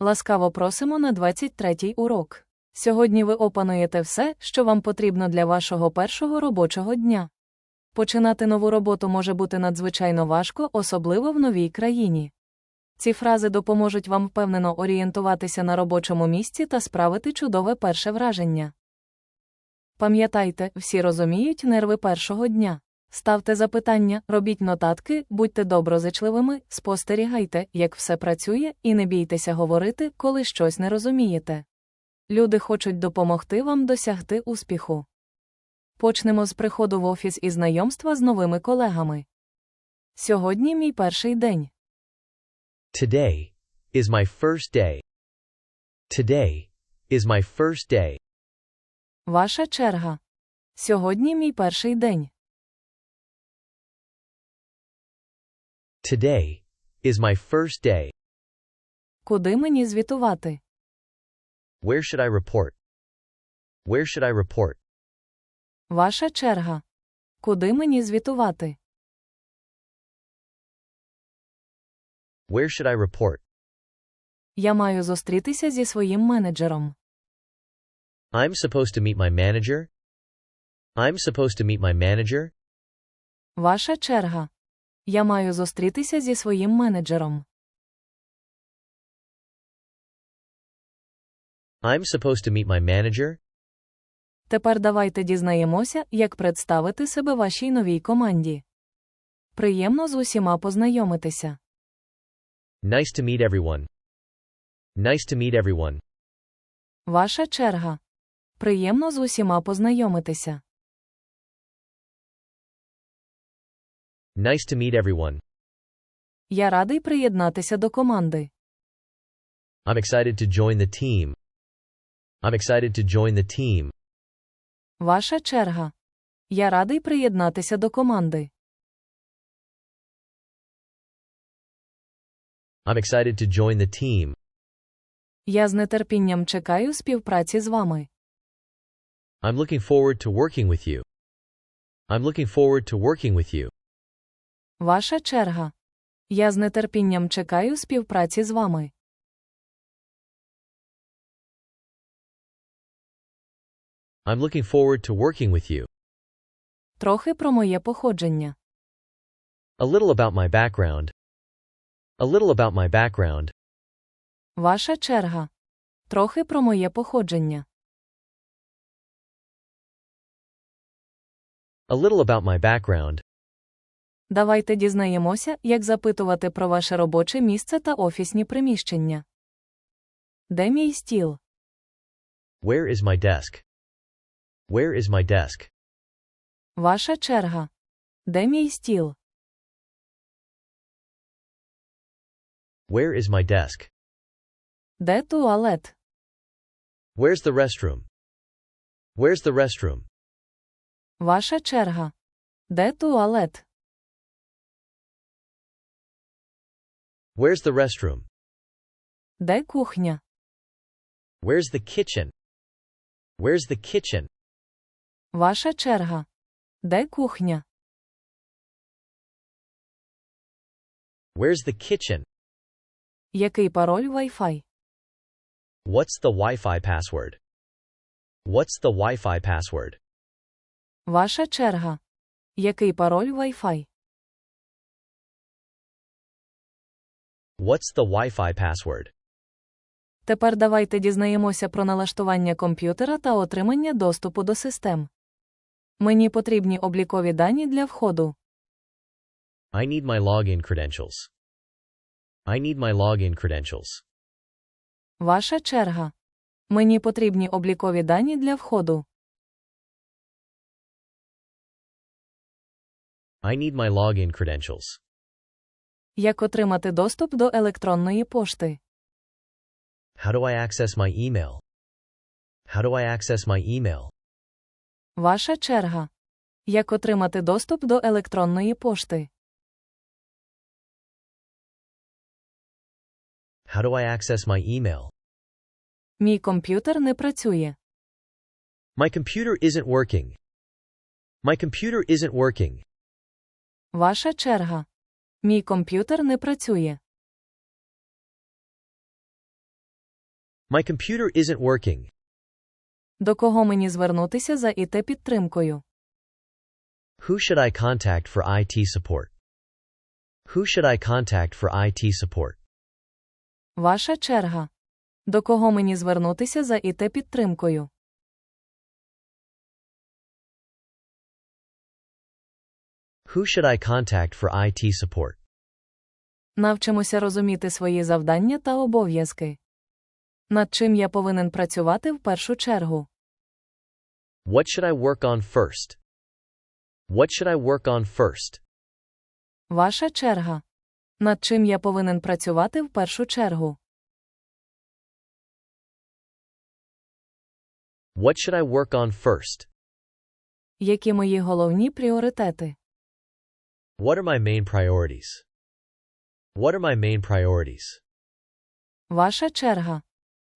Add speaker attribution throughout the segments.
Speaker 1: Ласкаво просимо на 23-й урок. Сьогодні ви опануєте все, що вам потрібно для вашого першого робочого дня. Починати нову роботу може бути надзвичайно важко, особливо в новій країні. Ці фрази допоможуть вам впевнено орієнтуватися на робочому місці та справити чудове перше враження. Пам'ятайте, всі розуміють нерви першого дня. Ставте запитання, робіть нотатки, будьте доброзичливими, спостерігайте, як все працює, і не бійтеся говорити, коли щось не розумієте. Люди хочуть допомогти вам досягти успіху. Почнемо з приходу в офіс і знайомства з новими колегами. Сьогодні мій перший день.
Speaker 2: Today is my first day. Today is my first day.
Speaker 1: Ваша черга. Сьогодні мій перший день.
Speaker 2: Today is my first day.
Speaker 1: Куди мені звітувати?
Speaker 2: Where should I report? Where should I report?
Speaker 1: Ваша черга. Куди мені звітувати?
Speaker 2: Where should I report?
Speaker 1: Я маю зустрітися зі своїм менеджером.
Speaker 2: I'm supposed to meet my manager? I'm supposed to meet my manager?
Speaker 1: Ваша черга. Я маю зустрітися зі своїм менеджером.
Speaker 2: I'm supposed to meet my manager?
Speaker 1: Тепер давайте дізнаємося, як представити себе вашій новій команді. Приємно з усіма познайомитися.
Speaker 2: Nice to meet everyone. Nice to meet everyone.
Speaker 1: Ваша черга. Приємно з усіма познайомитися.
Speaker 2: Nice to meet everyone.
Speaker 1: Я радий приєднатися до команди.
Speaker 2: I'm excited to join the team. I'm excited to join the team.
Speaker 1: Ваша черга. Я радий приєднатися до команди.
Speaker 2: I'm excited to join the team.
Speaker 1: Я з нетерпінням чекаю співпраці з вами.
Speaker 2: I'm looking forward to working with you. I'm looking forward to working with you.
Speaker 1: Ваша черга. Я з нетерпінням чекаю співпраці з вами.
Speaker 2: I'm looking forward to working with you.
Speaker 1: Трохи про моє походження.
Speaker 2: A little about my background. A little about my background.
Speaker 1: Ваша черга. Трохи про моє походження.
Speaker 2: A little about my background.
Speaker 1: Давайте дізнаємося, як запитувати про ваше робоче місце та офісні приміщення. Де мій стіл?
Speaker 2: Where is my desk? Where is my desk?
Speaker 1: Ваша черга. Де мій стіл?
Speaker 2: Where is my desk?
Speaker 1: Де туалет?
Speaker 2: Where's the restroom? Where's the restroom?
Speaker 1: Ваша черга. Де туалет?
Speaker 2: Where's the restroom?
Speaker 1: Де кухня?
Speaker 2: Where's the kitchen? Where's the kitchen?
Speaker 1: Ваша черга. Де кухня?
Speaker 2: Where's the kitchen?
Speaker 1: Який пароль Wi-Fi?
Speaker 2: What's the Wi-Fi password? What's the Wi-Fi password?
Speaker 1: Ваша черга. Який пароль Wi-Fi?
Speaker 2: What's the Wi-Fi password?
Speaker 1: Тепер давайте дізнаємося про налаштування комп'ютера та отримання доступу до систем. Мені потрібні облікові дані для входу.
Speaker 2: I need my login credentials. I need my login credentials.
Speaker 1: Ваша черга. Мені потрібні облікові дані для входу.
Speaker 2: I need my login credentials.
Speaker 1: Як отримати доступ до електронної пошти?
Speaker 2: How do I access my email? How do I access my email?
Speaker 1: Ваша черга. Як отримати доступ до електронної пошти?
Speaker 2: How do I access my email?
Speaker 1: Мій комп'ютер не працює.
Speaker 2: My computer isn't working. My computer isn't working.
Speaker 1: Ваша черга. Мій комп'ютер не працює.
Speaker 2: My computer isn't working.
Speaker 1: До кого мені звернутися за ІТ підтримкою?
Speaker 2: Who should I contact for IT support? Who should I contact for IT support?
Speaker 1: Ваша черга. До кого мені звернутися за ІТ підтримкою?
Speaker 2: Who should I contact for IT support?
Speaker 1: Навчимося розуміти свої завдання та обов'язки. Над чим я повинен працювати в першу чергу?
Speaker 2: What should I work on first? What should I work on first?
Speaker 1: Ваша черга. Над чим я повинен працювати в першу чергу?
Speaker 2: What should I work on first?
Speaker 1: Які мої головні пріоритети?
Speaker 2: What are my main priorities? What are my main priorities?
Speaker 1: Ваша черга.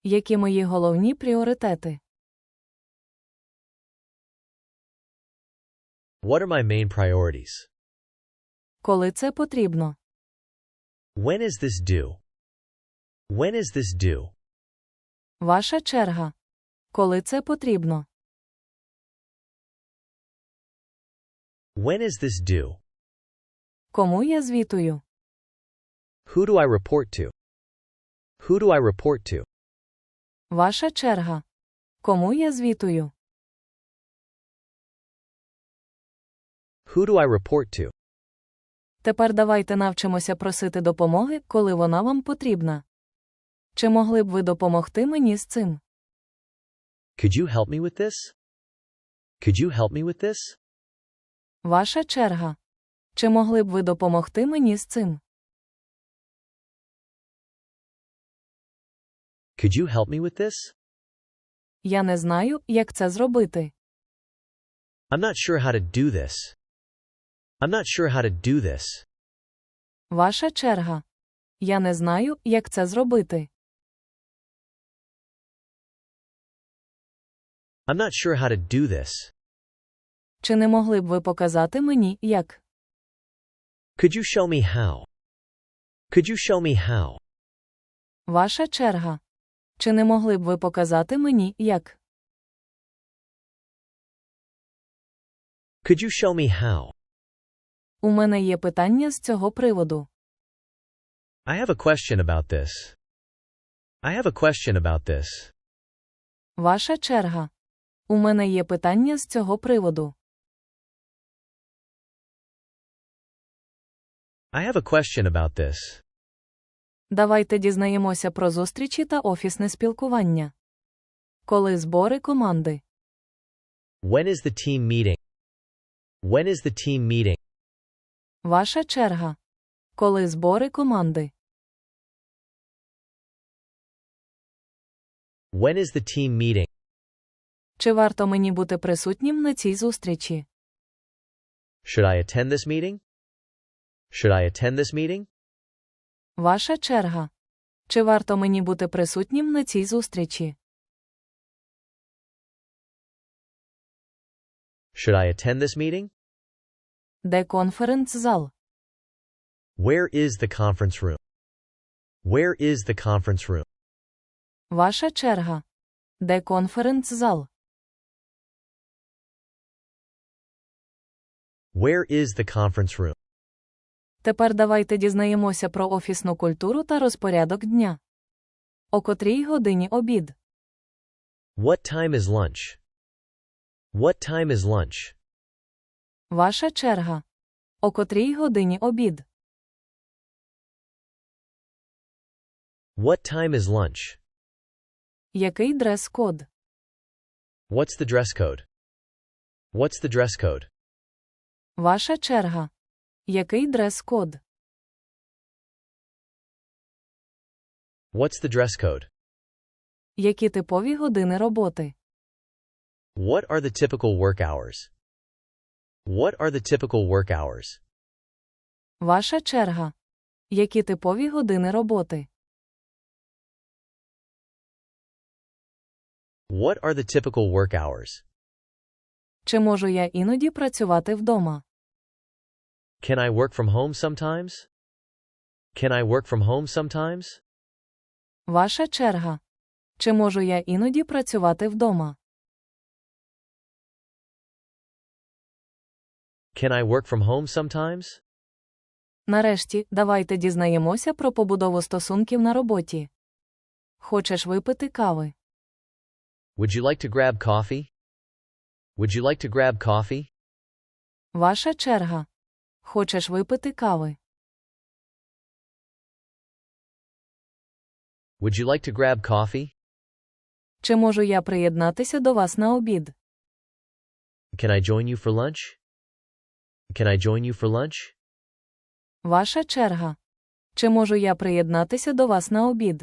Speaker 1: Які мої головні пріоритети?
Speaker 2: What are my main priorities?
Speaker 1: Коли це потрібно?
Speaker 2: When is this due? When is this due?
Speaker 1: Ваша черга. Коли це потрібно?
Speaker 2: When is this due?
Speaker 1: Кому я звітую?
Speaker 2: Who do I report to? Who do I report to?
Speaker 1: Ваша черга. Кому я звітую?
Speaker 2: Who do I report to?
Speaker 1: Тепер давайте навчимося просити допомоги, коли вона вам потрібна. Чи могли б ви допомогти мені з цим?
Speaker 2: Could you help me with this? Could you help me with this?
Speaker 1: Ваша черга. Чи могли б ви допомогти мені з цим?
Speaker 2: Could you help me with this?
Speaker 1: Я не знаю, як це зробити.
Speaker 2: I'm not sure how to do this. I'm not sure how to do this.
Speaker 1: Ваша черга. Я не знаю, як це зробити.
Speaker 2: I'm not sure how to do this.
Speaker 1: Чи не могли б ви показати мені, як?
Speaker 2: Could you show me how? Could you show me how?
Speaker 1: Ваша черга. Чи не могли б ви показати мені, як?
Speaker 2: Could you show me how?
Speaker 1: У мене є питання з цього приводу.
Speaker 2: I have a question about this. I have a question about this.
Speaker 1: Ваша черга. У мене є питання з цього приводу.
Speaker 2: I have a question about this.
Speaker 1: Давайте дізнаємося про зустрічі та офісне спілкування. Коли збори команди?
Speaker 2: When is the team meeting? When is the team meeting?
Speaker 1: Ваша черга. Коли збори команди?
Speaker 2: When is the team meeting?
Speaker 1: Чи варто мені бути присутнім на цій зустрічі?
Speaker 2: Should I attend this meeting? Should I attend this meeting?
Speaker 1: Ваша черга. Чи варто мені бути присутнім на цій зустрічі?
Speaker 2: Should I attend this meeting?
Speaker 1: Де конференц-зал?
Speaker 2: Where is the conference room? Where is the conference room?
Speaker 1: Ваша черга. Де конференц-зал?
Speaker 2: Where is the conference room?
Speaker 1: Тепер давайте дізнаємося про офісну культуру та розпорядок дня. О котрій годині обід?
Speaker 2: What time is lunch? What time is lunch?
Speaker 1: Ваша черга. О котрій годині обід?
Speaker 2: What time is lunch?
Speaker 1: Який дрес-код?
Speaker 2: What's the dress code? What's the dress code?
Speaker 1: Ваша черга. Який дрес-код?
Speaker 2: What's the dress code?
Speaker 1: Які типові години роботи?
Speaker 2: What are the typical work hours? What are the typical work hours?
Speaker 1: Ваша черга. Які типові години роботи?
Speaker 2: What are the typical work hours?
Speaker 1: Чи можу я іноді працювати вдома?
Speaker 2: Can I work from home sometimes? Can I work from home sometimes?
Speaker 1: Ваша черга. Чи можу я іноді працювати вдома?
Speaker 2: Can I work from home sometimes?
Speaker 1: Нарешті, давайте дізнаємося про побудову стосунків на роботі. Хочеш випити кави?
Speaker 2: Would you like to grab coffee? Would you like to grab coffee?
Speaker 1: Ваша черга. Хочеш випити кави?
Speaker 2: Would you like to grab coffee?
Speaker 1: Чи можу я приєднатися до вас на обід?
Speaker 2: Can I join you for lunch? Can I join you for lunch?
Speaker 1: Ваша черга. Чи можу я приєднатися до вас на обід?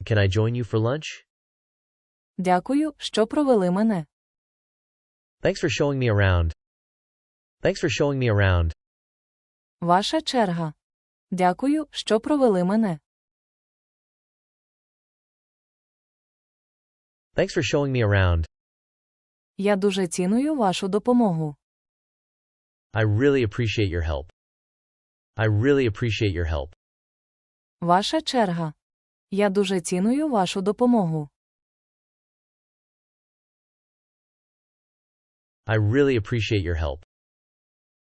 Speaker 2: Can I join you for lunch?
Speaker 1: Дякую, що провели мене.
Speaker 2: Thanks for showing me around. Thanks for showing me around.
Speaker 1: Ваша черга. Дякую, що провели мене.
Speaker 2: Thanks for showing me around.
Speaker 1: Я дуже ціную вашу допомогу.
Speaker 2: I really appreciate your help. I really appreciate your help.
Speaker 1: Ваша черга. Я дуже ціную вашу допомогу.
Speaker 2: I really appreciate your help.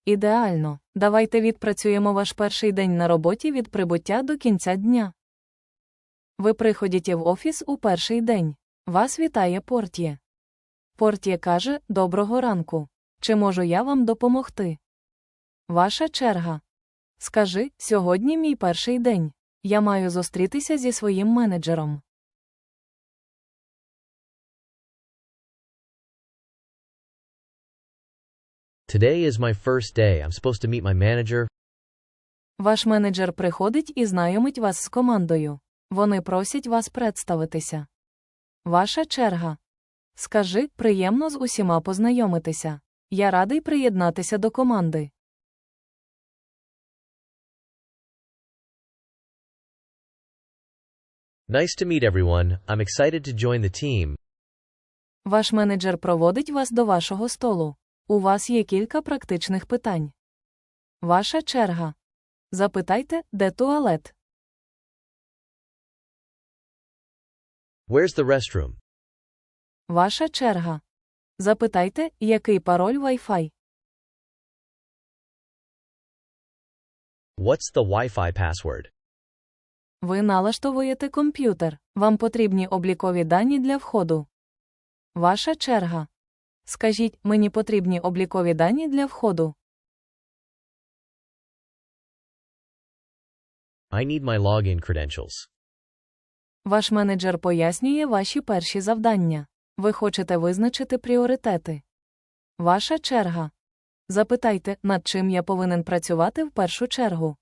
Speaker 1: Ідеально. Давайте відпрацюємо ваш перший день на роботі від прибуття до кінця дня. Ви приходите в офіс у перший день. Вас вітає Портє. Портє каже: Доброго ранку. Чи можу я вам допомогти? Ваша черга. Скажи, сьогодні мій перший день. Я маю зустрітися зі своїм менеджером.
Speaker 2: Today is my first day. I'm supposed to meet my manager.
Speaker 1: Ваш менеджер приходить і знайомить вас з командою. Вони просять вас представитися. Ваша черга. Скажи, приємно з усіма познайомитися. Я радий приєднатися до команди.
Speaker 2: Nice to meet everyone. I'm excited to join the team.
Speaker 1: Ваш менеджер проводить вас до вашого столу. У вас є кілька практичних питань. Ваша черга. Запитайте, де туалет.
Speaker 2: Where's the restroom?
Speaker 1: Ваша черга. Запитайте, який пароль Wi-Fi.
Speaker 2: What's the Wi-Fi password?
Speaker 1: Ви налаштовуєте комп'ютер. Вам потрібні облікові дані для входу. Ваша черга. Скажіть, мені потрібні облікові дані для входу.
Speaker 2: I need my login credentials.
Speaker 1: Ваш менеджер пояснює ваші перші завдання. Ви хочете визначити пріоритети. Ваша черга. Запитайте, над чим я повинен працювати в першу чергу.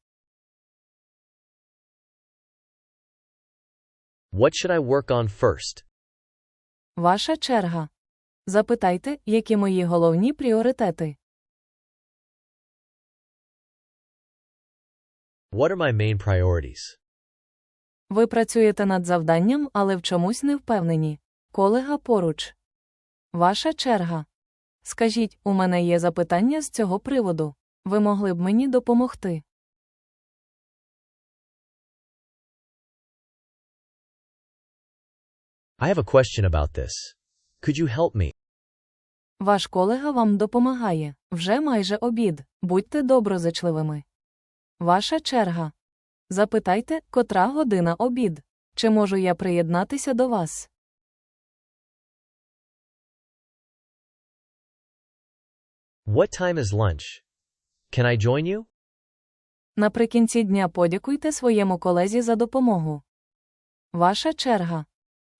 Speaker 2: What should I work on first?
Speaker 1: Ваша черга. Запитайте, які мої головні пріоритети.
Speaker 2: What are my main priorities?
Speaker 1: Ви працюєте над завданням, але в чомусь не впевнені. Колега поруч. Ваша черга. Скажіть, у мене є запитання з цього приводу. Ви могли б мені допомогти.
Speaker 2: I have a question about this. Could you help me?
Speaker 1: Ваш колега вам допомагає. Вже майже обід. Будьте доброзичливими. Ваша черга. Запитайте, котра година обід. Чи можу я приєднатися до вас?
Speaker 2: What time is lunch? Can I join you?
Speaker 1: Наприкінці дня подякуйте своєму колезі за допомогу. Ваша черга.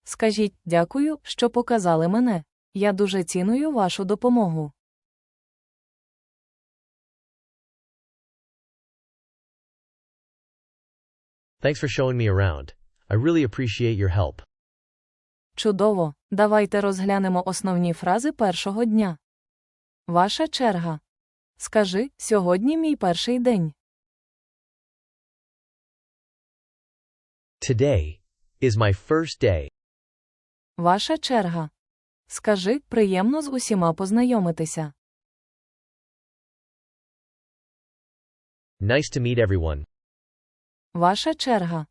Speaker 1: Скажіть дякую, що показали мене. Я дуже ціную вашу допомогу.
Speaker 2: Thanks for showing me around. I really appreciate your help.
Speaker 1: Чудово. Давайте розглянемо основні фрази першого дня. Ваша черга. Скажи, сьогодні мій перший день.
Speaker 2: Today is my first day.
Speaker 1: Ваша черга. Скажи, приємно з усіма познайомитися.
Speaker 2: Nice to meet everyone.
Speaker 1: Ваша черга.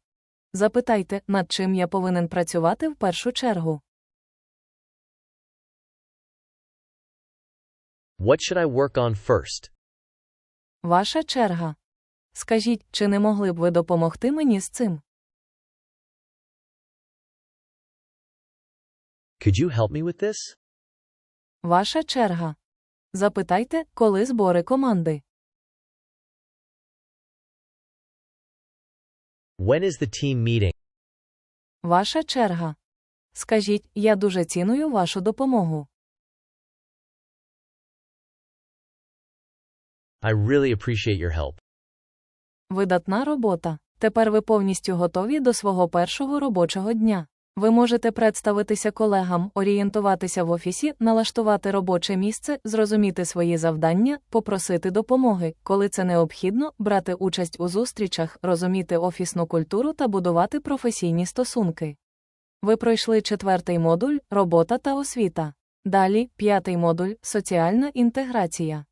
Speaker 1: Запитайте, над чим я повинен працювати в першу чергу.
Speaker 2: What should I work on first?
Speaker 1: Ваша черга. Скажіть, чи не могли б ви допомогти мені з цим?
Speaker 2: Could you help me with this?
Speaker 1: Ваша черга. Запитайте, коли збори команди.
Speaker 2: When is the team meeting?
Speaker 1: Ваша черга. Скажіть, я дуже ціную вашу допомогу.
Speaker 2: I really appreciate your help.
Speaker 1: Видатна робота. Тепер ви повністю готові до свого першого робочого дня. Ви можете представитися колегам, орієнтуватися в офісі, налаштувати робоче місце, зрозуміти свої завдання, попросити допомоги, коли це необхідно, брати участь у зустрічах, розуміти офісну культуру та будувати професійні стосунки. Ви пройшли четвертий модуль робота та освіта. Далі п'ятий модуль соціальна інтеграція.